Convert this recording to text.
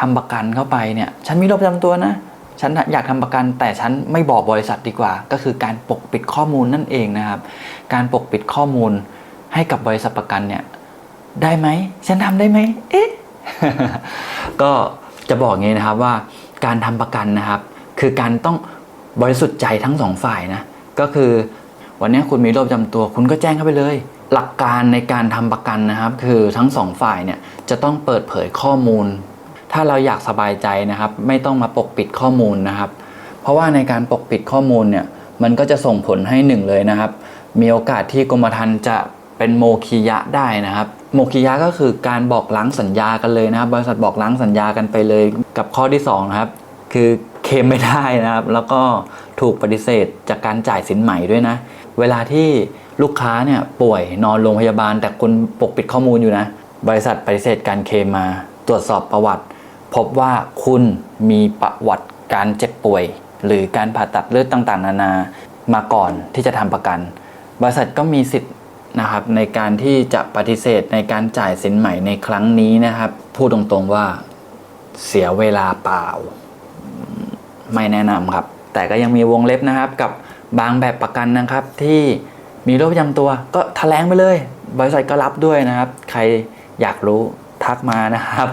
ทำประกันเข้าไปเนี่ยฉันมีโรคประจำตัวนะฉันอยากทำประกันแต่ฉันไม่บอกบริษัทดีกว่า ก็คือการปกปิดข้อมูลนั่นเองนะครับ การปกปิดข้อมูลให้กับบริษัทประกันเนี่ยได้ไหมฉันทำได้ไหมเอ๊ะก็จะบอกงี้นะครับว่าการทำประกันนะครับ คือการต้องบริสุทธิ์ใจทั้งสองฝ่ายนะก็คือวันนี้คุณมีโรคประจำตัว คุณก็แจ้งเข้าไปเลย หลักการในการทำประกันนะครับ คือทั้งสองฝ่ายเนี่ยจะต้องเปิดเผยข้อมูล ถ้าเราอยากสบายใจนะครับ ไม่ต้องมาปกปิดข้อมูลนะครับ เพราะว่าในการปกปิดข้อมูลเนี่ยมันก็จะส่งผลให้หนึ่งเลยนะครับ มีโอกาสที่กรมธรรม์จะเป็นโมคียะได้นะครับ โมคียะก็คือการบอกล้างสัญญากันเลยนะครับ บริษัทบอกล้างสัญญากันไปเลยกับข้อที่สองนะครับคือเคมไม่ได้นะครับ แล้วก็ถูกปฏิเสธจากการจ่ายสินใหม่ด้วยนะ เวลาที่ลูกค้าเนี่ยป่วยนอนโรงพยาบาล แต่คุณปกปิดข้อมูลอยู่นะ บริษัทปฏิเสธการเคมมาตรวจสอบประวัติ พบว่าคุณมีประวัติการเจ็บป่วย หรือการผ่าตัดเลือดต่างๆ นานามาก่อนที่จะทำประกัน บริษัทก็มีสิทธิ์นะครับในการที่จะปฏิเสธในการจ่ายสินใหม่ในครั้งนี้นะครับพูดตรงๆว่าเสียเวลาเปล่า ไม่แนะนำครับ แต่ก็ยังมีวงเล็บนะครับ กับบางแบบประกันนะครับ ที่มีโรคประจำตัวก็แถลงไปเลย บริษัทก็รับด้วยนะครับ ใครอยากรู้ทักมานะครับ